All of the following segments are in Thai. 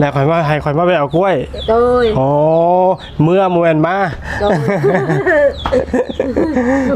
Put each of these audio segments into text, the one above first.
แล้วข่อยมาให้ข่อยมาไปเอากล้วย โดยอ๋อเมื่อมวนมาโดย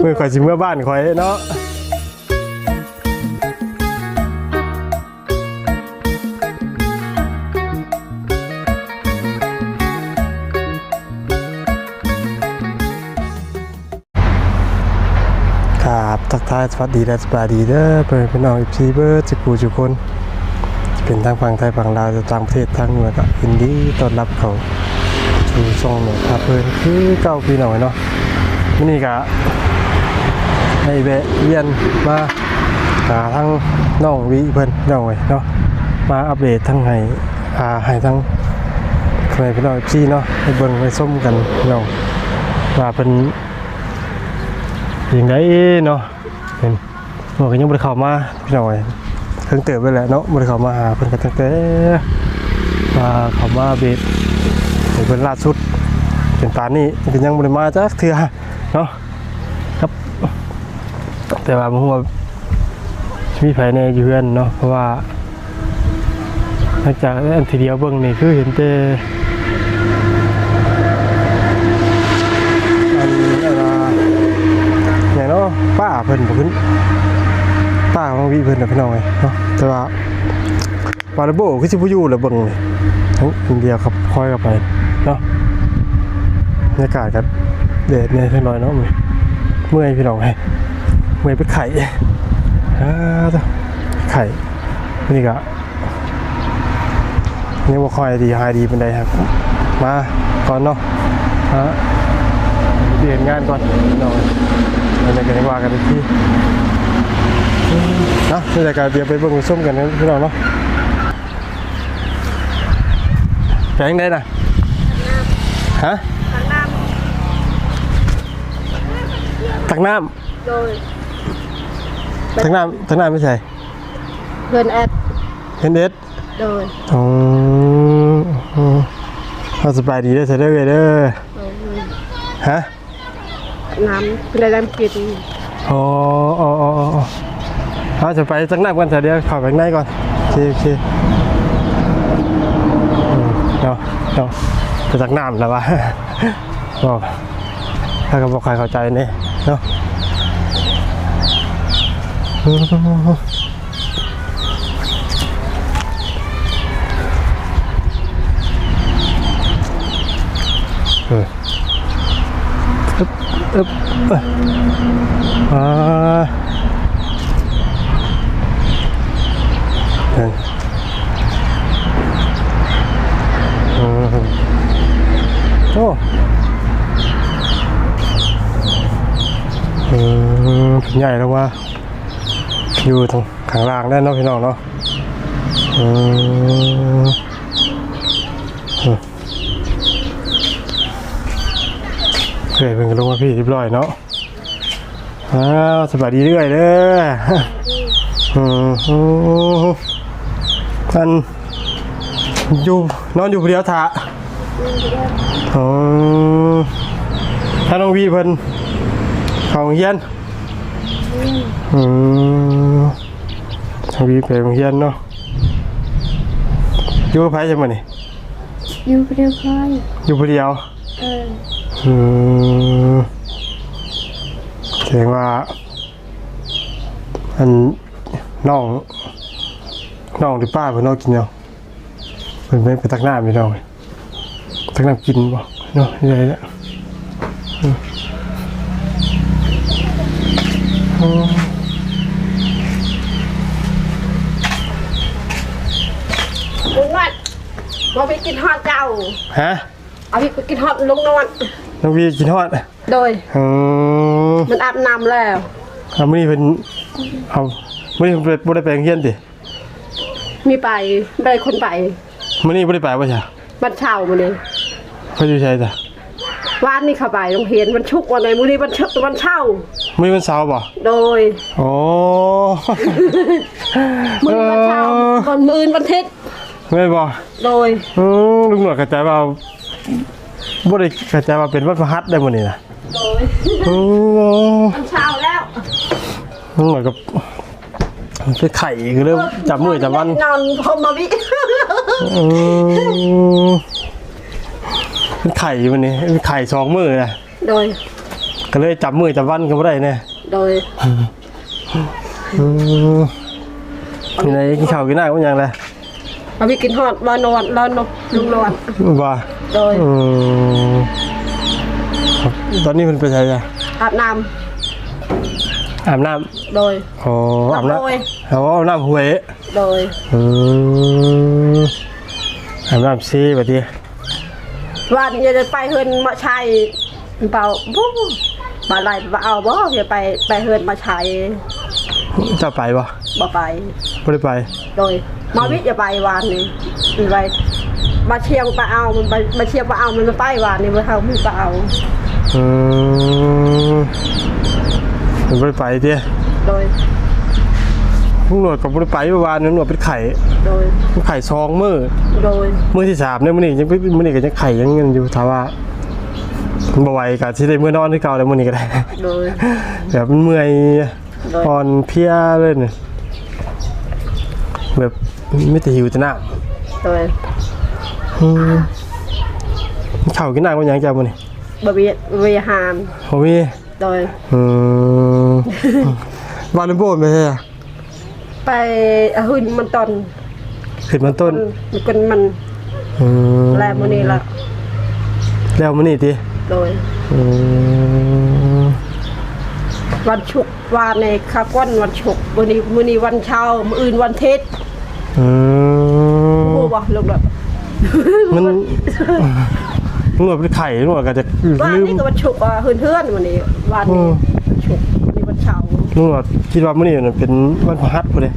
เมื่อข่อยสิเมื่อบ้านข่อยเนาะครับทักทายสวัสดีและสบายดีเด้อเพื่อนพี่น้องอีพีเบิร์ดจะกูจุกคนจะ เป็นทางฝั่งไทยฝั่งลาวจะต่างประเทศทางเหนือก็ยินดีต้อนรับเขาชูช่องหน่อยพาเพื่อนคือเก้าพี่น้อยเนาะมื้อนี่ก็ให้แวะเวียนมาหาทั้งน้องวิเพิ่นน้องเอ้ยเนาะมาอัปเดตทั้งให้อ่าให้ทั้งใครพี่น้องพี่เนาะให้เบิ่งให้ส้มกันพี่น้องว่าเป็นยังไงเนาะเห็นบอกกันยังบ่ได้เข้ามาพี่น้อย พิ่งเติบไปแหละเนาะบ่ได้เขามาหาเพิ่นกันตั้งแต่มาเขามาเบ็ดเพิ่นล่าสุดเป็นปานนี้ก็ยังบ่ได้มาจักเทื่อเนาะครับ แต่ว่าบ่ฮู้ว่ามีไผแน่อยู่เฮือนเนาะเพราะว่าหลังจากอันทีเดียวเบิ่งนี่คือเห็นแต่อันอะไรอย่างเนาะป้าเพิ่นบ่ขึ้น ป้าของวิเพิ่นนะพี่น้องเอ้ยเนาะแต่ว่าปาระโบคือสิบ่อยู่ล้วเบิ่งนี่ทั้งอินเดียครับคอยกันไปเนาะบรรยากาศก็แดดเนี่ยจังน้อยเนาะเมื่อยพี่น้องเอ้ยเมื่อยไปไข่อ่าตไข่นี่ก็ยังบ่าคอยดีหายดีเปานใดครับ มาก่อนเนาะฮะเปลี่ยนงานก่อนน้องเอ้ยเราจะกันว่ากันอีกที เนาะนี่แหละการเบียร์ไปเบิ่งไปส้มกันนะพี่น้องเนาะแพงได้นะฮะตักน้โดยำตักน้ำตักน้ำไม่ใช่เพื่อนแอดเฮนเดสโดยอ๋ออ๋อเอาสบายดีเด้อเสยเด้อเว้ยเด้อโดยฮะน้ำเป็นอะไรน้ำกินอ๋ออ๋ออ๋ออ๋อ เอาจะไปตักน้ำกันเถอะเดียวเขับไปข้างในก่อนโอเคโอเคอืมเนาะเนาะไปตักน้ำแล้ววะบอกถ้าก็บอกใครเข้าใจเนี่ยเนาะเอออึ๊บอึ๊บเอ้ยอ่าเอออืม โอ้อืมใหญ่แล้วว่าอยู่ตรงข้างล่างได้เนาะพี่น้องเนาะอืมเคยเป็นกันลงมาพี่เรียบร้อยเนาะอ้าวสบายดีเรื่อยเด้อ อืมอืมกันอยู่นอนอยู่ผู้เดียวถะอ๋อถ้าน้องวีเพิ่นเขาโรงเฮียนอืมน้องวีไปโรงเฮียนเนาะอยู่กับไผใช่ไหมนี่อยู่เรียบร้อยอยู่ผู้เดียวเอออืมแสดงว่าอันน้อง น้องหรือป้าเพิ่นเอากินเนาะเพิ่นไปไปตักน้ำพี่น้องเอ้ยตักน้ำกินบ่เนาะนี่ไงเนี่ยอืมอืมลุงนวดมาไปกินฮอดเจ้าฮะเอาไปกินฮอดลุงนวดน้องวีกินฮอดโดยอืมมันอาบน้ำแล้วเอามื้อนี้เพิ่นเอามื้อนี้เพิ่นบ่ได้ไปโรงเรียนติ มีไปไปคนไปมื้อนี้บ่ได้ไปบ่ใช่บันเช่ามาเลยเพิ่นอยู่ไสจ้ะวานนี่เข้าไปโรงเรียนวันชุกร์วันไหนมื้อนี้วันเช่าวันเช่ามื้อนี้วันเสาร์บ่โดยโอ้มื้อวันเช่าก่อนมื้ออื่นวันอาทิตย์ไม่บอกโดยอืมลุงหนวดกระจายว่าบ่ได้กระจายว่าเป็นวัดพระหัตถ์ได้หมดนี่นะโดยอืมวันเช่าแล้วลุงหนวดกับ ไปไข่ก็เริ่มจับมือจับวันนอนพรหมวิอืมเป็นไข่อยู่มันนี่เป็นไข่สองมือนะโดย ก็เลยจับมือจับวันกันไม่ได้เนี่ยโดยอืมมีอะไรกินข้าวกินน้ำกันยังไงมาไปกินฮอดบ่นอนแล้วนกลุงนอนว่าโดยอืมตอนนี้มันเป็นไงอะอาบน้ อาบน้ำโดยำอ๋ออาบน้โดยำเอาอาบน้ำห้วยโดยอืมอาบน้ำซีแบบนี้วันจะได้ไปเฮือนมาชัยเปล่าบู๊บ่ไหลบ่เอาบ่จะไปไปเฮือนมาชัยจะไปปะบ่ไป ไม่ได้ไป โดยมาวิทย์จะไปวันนี้มันไปมาเชียงไปเอามันไปมาเชียงไปเอามันมาไปวันนี้มาเอามันไปเอาอืม มันไม่ได้ไปเดียโดย ลุงหนวดกับไม่ได้ไปเมื่อวานนี้หนวดเป็นไข่โดย เป็นไข่ซองมือโดย มือที่สามเนี่ยมันนี่ยังมันนี่ก็ยังไข่ยังเงินอยู่ถามว่ามันบ่ไหวกับที่ได้เมื่อนอนที่เก่าแล้วมันนี่ก็ได้ โดย แบบมันเมื่อยโดย อ่อนเพลียเลยเนี่ยแบบไม่แต่หิวแต่น้โดยำอืมข้าวกินน้ำก็ยังจะมันนี่บะเบียบะเบียหามโอ้ยโดยอืม วาเลนโบนไปใช่ไหมไปเอาหุ่นมันตอนขึ้นมาต้นมันกันมันอืมแลมันนี่ละแล้วมันนี่ทีโดยอืมวันฉุกร์วันในคาก้อนวันฉุกร์มื้อนี้มื้อนี้วันเช้ามื้ออื่นวันเทศอืมโอ้บ่ลูกแบบมันหนวดเป็นไข่หนวดก็จะวันลืม นี้ก็วันฉุกร์อะเฮือนๆวันนี้วันอืนี้ม วันฉุกร์วันนี้วันเช้าหนวดคิดว่ามันนี่น่ะเป็นวันพฤหัสพอดี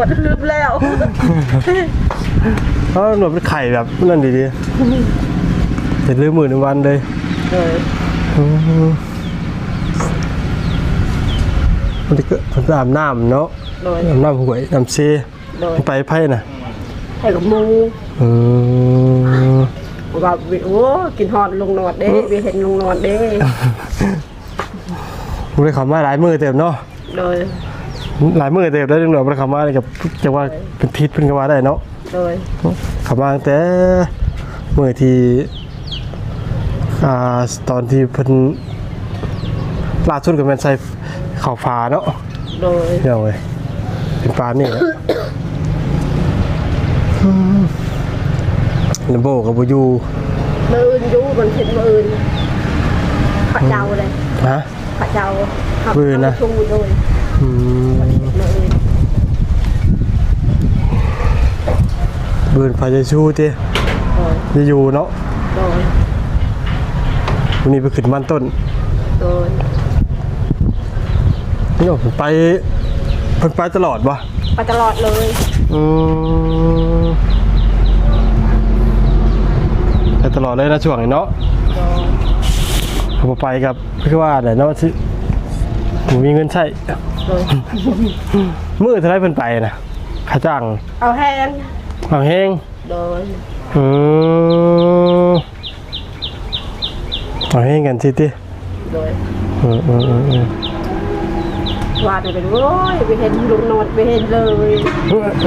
วันลืมแล้วเพราะหนวดเป็นไข่แบบนั่นดีๆจะลืมมือในวันเลยโดยอืมมันก็มันก็อาบน้ำเนาะโดยอาบน้ำหวยน้ำเซโดยไปไพ่น่ะให้กับหมูอืมว่าโอ้กินฮอดลุงนวดเด้ไปเห็นลุงนวดเด้ มันได้เขอมาหลายมือเต็มเนาะ โดย หลายมือเต็มได้วหนวดมันได้เขอมาเลยกับจะว่าเป็นทิศเป็นก็ว่าได้เนาะโดย เขามาตั้งแต่เมื่อที่อ่าตอนที่เพิ่นล่าสุดก็แม่นใส่ข้าวฟ้าเนาะโดย เดี๋ยวเว้ยเป็นปลานี่แหละลำโบกับบูยูมืออื่นอยู่มันเห็นมืออื่นพระเจ้าเลยฮะ พระเจ้ามืออื่นนะ ชูโดยอืมมืออื่นเบืนพาจะชูติโดยจะอยู่เนาะโดยวันนี้ไปขึ้นบ้านต้นโดยนี่เพิ่นไปเพิ่นไปตลอดวะไปตลอดเลยอืมไปตลอดเลยนะช่วงนี้เนาะโดย ผมไปกับพี่ว่าแต่เนาะที่ผมมีเงินใช้โดยมือเท่าไรเพิ่นไปนะค่าจ้างเอาแห้งเอาแห้งโดยอืมเอาแห้งกันสิติโดยอืมอืมอืมอืมวาดเป็นโอ้ยไปเห็นลุงนวดไปเห็นเลย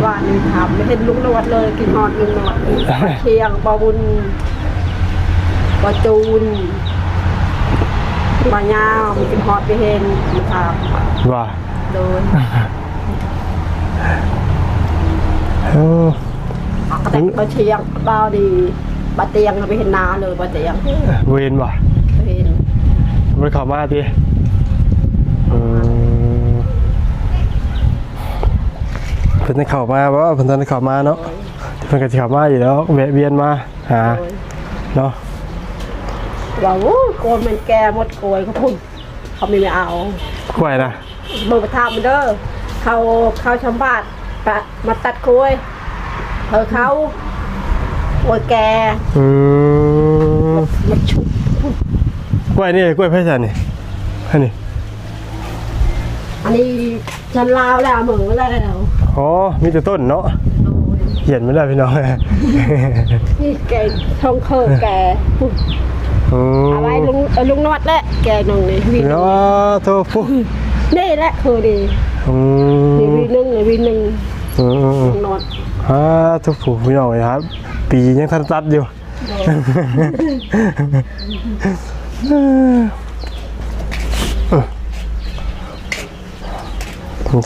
วาดนี่ถามไปเห็นลุงนวดเลยกินฮอดลุงนวดเชียงบาบุญบาจูน มายาวมีกินฮอดไปเห็นมาถามว่าโดยเออแต่บาเชียงบาวดีบาเตียงเราไปเห็นนาเลยบาเตียงเวนว่ะไปเห็นมันเข้ามาติอืมเพิ่นได้เข้ามาบ่เพิ่นทันได้เข้ามาเนาะเพิ่นก็สิเข้ามาอยู่แล้วแวะเวียนมาหาโดยเนาะ ว่าโอ้ยโกนมันแก่หมดโกยเขาพุ่นเขาไม่เอากล้วยนะเบอร์ประทามมันเด้อเขาเขาชำบาดปะมาตัดกล้วยเธอเขาโอยแกอืมมันชุบกล้วยนี่กล้วยไผ่จันนี่อันนี้อันนี้ฉันลาวแล้วเหมือนแล้วอ๋อมีแต่ต้นเนาะโอ้ยเขียนไม่ได้พี่น้องนี่แกทองเคอแก อืมเอาไว้ลุงเอาลุงนวดแหละแกนองนี่วีเนาะโทษผู้นี่แหละคือดีอืนี่มวีหนึ่งนี่วีหนึ่งอืมอืมลุงนวดอ่าทุกผู้พี่น้องเลยครับ ปียังทันตัดอยู่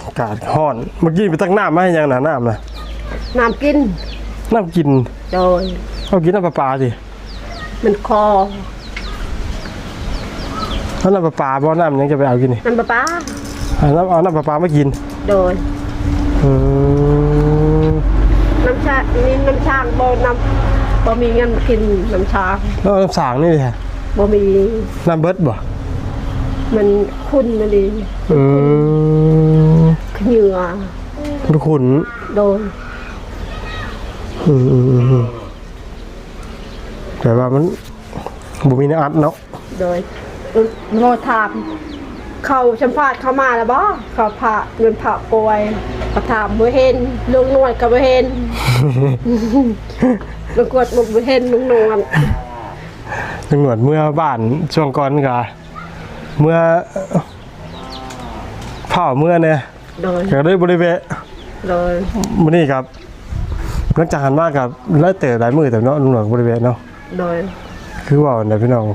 อากาศร้อน เมื่อกี้ไปตั้งน้ำมาให้ยังหนาน้ำนะน้ำกินน้ำกินโดยเอากินน้ำประปาสิ มันคอถ้าน้ำประปาบ่น้ำยังจะไปเอากินนี่น้ำปลาปลาเอาน้ำเอาน้ำประปามากิน โดยอืมน้ำชานี่น้ำชางบ่น้ำบ่มีเงินกินน้ำชาแล้วเอาน้ำสางนี่ดิฮะบ่มีน้ำเบิดบ่มันคุ้นมันดีอืมเหงื่อทุกคนโดยอืมอืมอืมอืม แต่ว่ามันบ่มีน้ำอัดเนาะโดยโมถามเขาชัมพาดเข้ามาแล้วบ่เขาพระเงินพระป่วยเขาถามบ่เห็นลุงนวดก็บ่เห็นลุงกวดบ่เห็นลุงนวดตำรวจเมื่อบ้านช่วงก่อนกะเมื่อเผาเมื่อเนี่ยโดยก็ได้บริเวณโดยมื้อนี้ครับหลังจากหันมากับไล่เตะหลายมือแต่เนาะตำรวจบริเวณเนาะ โดยคือว่าเนี่ยพี่น้อง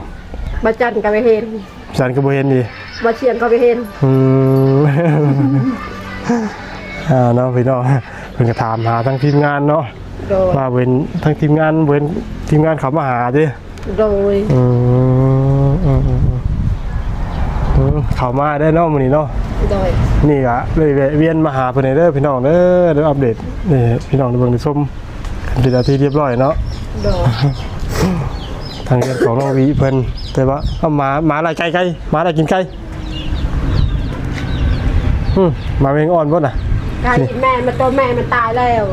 บ่จันก็บ่เห็นฉันก็บ่เห็นดีบ่เชียงก็บ่เห็นอืมอ่าเนาะพี่น้องเพิ่นก็ถามหาทั้งทีมงานเนาะโดยว่าเว้นทั้งทีมงานเว้นทีมงานเขามาหาดิโดยอืมอืมอืมอืมอืมเขามาได้เนาะมื้อนี้เนาะ โดยนี่ก็เลยแวะเวียนมาหาเพิ่นให้เด้อพี่น้องเด้อเด้ออัปเดตนี่พี่น้องได้เบิ่งได้ชมกันเป็นอาทิตย์เรียบร้อยเนาะโดยทางเรื่องของน้องวีเพิ่นแต่ว่าเอาหมาหมาอะไรไก่ไก่หมาอะไรกินไก่อืมหมาเวงอ่อนบ่น่ะไก่แม่มันตัวแม่มันตายแล้ว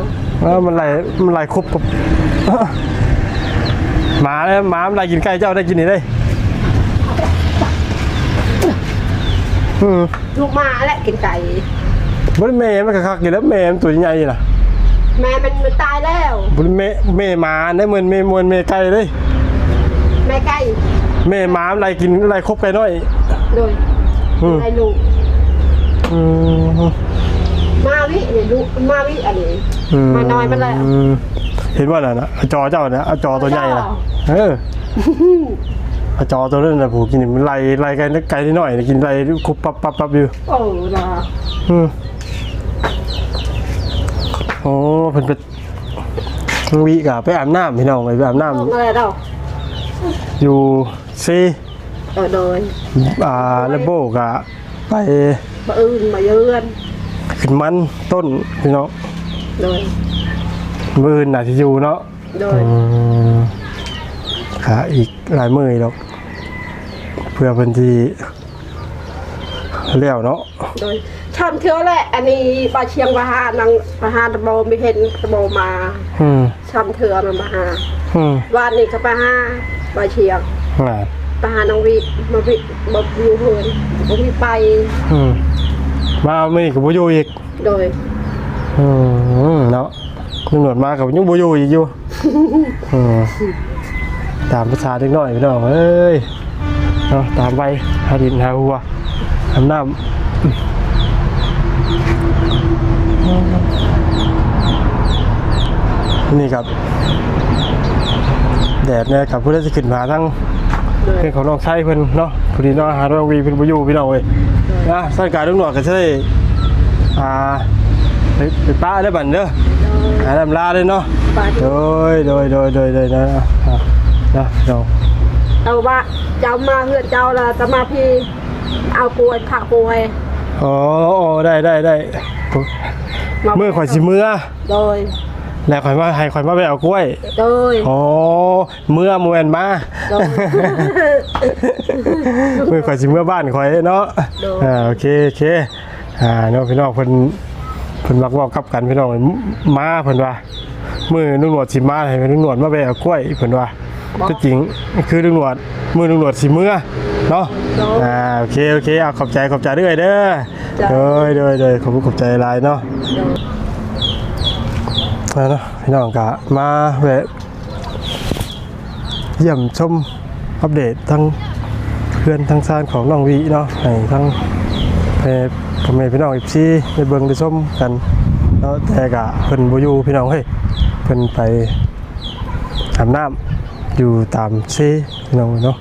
เออมันไหลมันไหลครบกับหมาเนี่ยหมามันไหลกินไก่เจ้าได้กินนี่ได้อืมลูกหมาแหละกินไก่บ่ได้แม่มันก็คักอยู่แล้วแม่มันตัวใหญ่ๆน่ะแม่มันมันตายแล้วบ่ได้แม่แม่หมาได้เหมือนแม่มวนแม่ไก่เลย แม่ไก่แม่หมาอะไรกินอะไรครบไก่น้อย โดยอืม ไอ้ลูกอืมมาวิเนี่ยลูกมาวิอันนี้ มาน้อยมันแล้วอืมเห็นว่าน่ะนะอาจอเจ้าเนี่ยอาจอตัวใหญ่นะเอออาจอตัวนั้นนะผูกินนี่มันไล่ไล่ไก่นิดไก่นิดหน่อยกินไล่คุบปับปับปับอยู่โอ้นะอืมโอ้เพิ่นไปวีกะไปอาบน้ำพี่น้องไปอาบน้โอ้อะไรเราำ อยู่ซีเออโดยอ่าแล้วโบกะไปมาอื่นมาเยือนขึ้นมันต้นพี่น้องโดยมืออื่นน่ะที่อยู่เนาะโดยอืมขาอีกหลายมือหรอกเพื่อเป็นที่เลี้ยวเนาะโดยทำเท่าแหละ อันนี้ปลาเชียงปลาหานังปลาหาตะโบไม่เห็นตะโบมาอืมทำเถื่อมันมาหาอืมวานนี้ก็ปลาหา ปลาเชียงอ่าปลาหานังวิมาวิมาอยู่เหินมาวิไปอืมมาเอาไม่กับบุยูอีก โดยอืมเนาะตำรวจมากับยังบุยูอีกอยู่ อืมตามภาษาเด็กน้อยพี่น้องเอ้ยเนาะตามไปหาดินหาหัวทำน้ำนี่ครับ แดดเนี่ยกับผู้ได้จะขึ้นมาทั้งโดยเพื่อนของน้องไส้เพิ่นเนาะพอดีเนาะหาน้องวีเพิ่นบ่อยู่พี่น้องเว้ยนะสถานการณ์ลูกหนวดก็จะได้อ่าไปไปป้าได้บัดเด้อหาลำลาเลยเนาะปลาโดยโดยโดยโดยโดยนะอะนะเนาะเอาว่าเจ้ามาเพื่อนเจ้าละจะมาพี่เอากล้วยผักกล้วยอ๋ออ๋อได้ได้ได้เมื่อข่อยสิเมื่อโดย แล้วข่อยมาให้ข่อยมาไปเอากล้วย โดยอ๋อเมื่อมวนมาโดย เมื่อข่อยสิเมื่อบ้านข่อยเนาะโดย อ่าโอเคโอเคอ่าเนาะพี่น้องเพิ่นเพิ่นมักเว้ากับกันพี่น้องมาเพิ่นว่ามือลุงหนวดสิมาให้ลุงหนวดมาไปเอากล้วยเพิ่นว่าที่จริงคือลุงหนวดมือลุงหนวดสิเมื่อเนาะอ่าโอเคโอเคเอาขอบใจขอบใจด้วยเด้อโดยโดยโดยขอบคุณขอบใจหลายเนาะ โดย แล้วเนาะพี่น้องกะมาแวะเยี่ยมชมอัปเดตทั้งเพื่อนทั้งซานของน้องวีเนาะให้ทั้งเพพ่อแม่พี่น้องอีซีได้เบิ่งได้ชมกันเนาะแต่กะเพิ่นบ่อยู่พี่น้องเฮ้ยเพิ่นไปอาบน้ำอยู่ตามเซ่พี่น้องเนาะ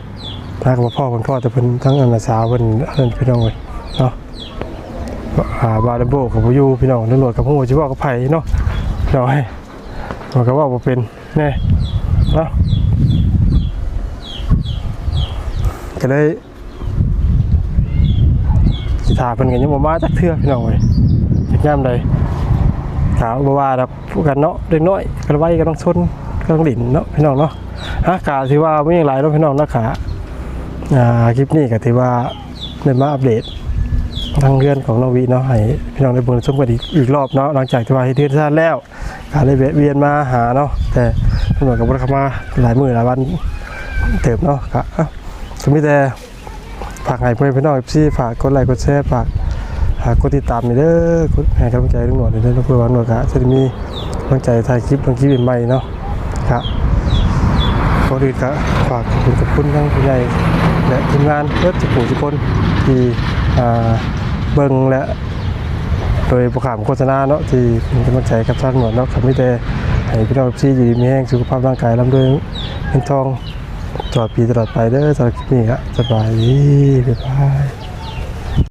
พากับพ่อคนพ่อแต่เพิ่นทั้งอันาสาวเพิ่นเอิ้นพี่น้องเลยเนาะอ่าบาร์เดโบกับบ่อยู่พี่น้องตำรวจกับผู้สิเว้ากับไผเนาะ พี่น้องเอ้ยมันก็ว่าบ่เป็นแน่เนาะก็เลยสิถาเพิ่นก็ยังบ่มาจักเทื่อพี่น้องเอ้ยจักยามใดถามบ่ว่าดอกกันเนาะเด็กน้อยกันไว้ก็ต้องชนก็ต้องหลินเนาะพี่น้องเนาะฮะกาถือว่าไม่ยังหลายเนาะพี่น้องเนาะขาอ่าคลิปนี้ก็ถือว่าได้มาอัปเดตทางเรื่อนของน้องวีเนาะให้พี่น้องได้เบิ่งชมกันอีกอีกรอบเนาะหลังจากที่ว่าเฮ็ดเทือนซ่านแล้ว ก็เลยเวียนมาหาเนาะแต่ตำรวจก็บ่ได้เข้ามาหลายมือหลายวันเติบเนาะก็อะก็มีแต่ฝากให้เพื่อนพี่น้อง FC ฝากกดไลค์กดแชร์ฝากหากกดติดตามนี่เด้อกดให้กำลังใจลุงหนวดนี่เด้อเพื่อว่าหนวดกะจะมีกำลังใจถ่ายคลิปลงคลิปใหม่เนาะครับก่อนอื่นก็ฝากขอบคุณกับคุณทั้งผู้ใหญ่และทีมงานเพื่อจะผู้ทุกคนที่เบิ่งและ โดยประกาศโฆษณาเนาะที่เป็นกำลังใจกับท่านหนวดเนาะครับมีแต่ให้พี่น้องที่อยู่ดีมีแห้งสุขภาพร่างกายร่ำรวยเงินทองตลอดปีตลอดไปเด้อสำหรับคลิปนี้ครับสบายดีบ๊ายบาย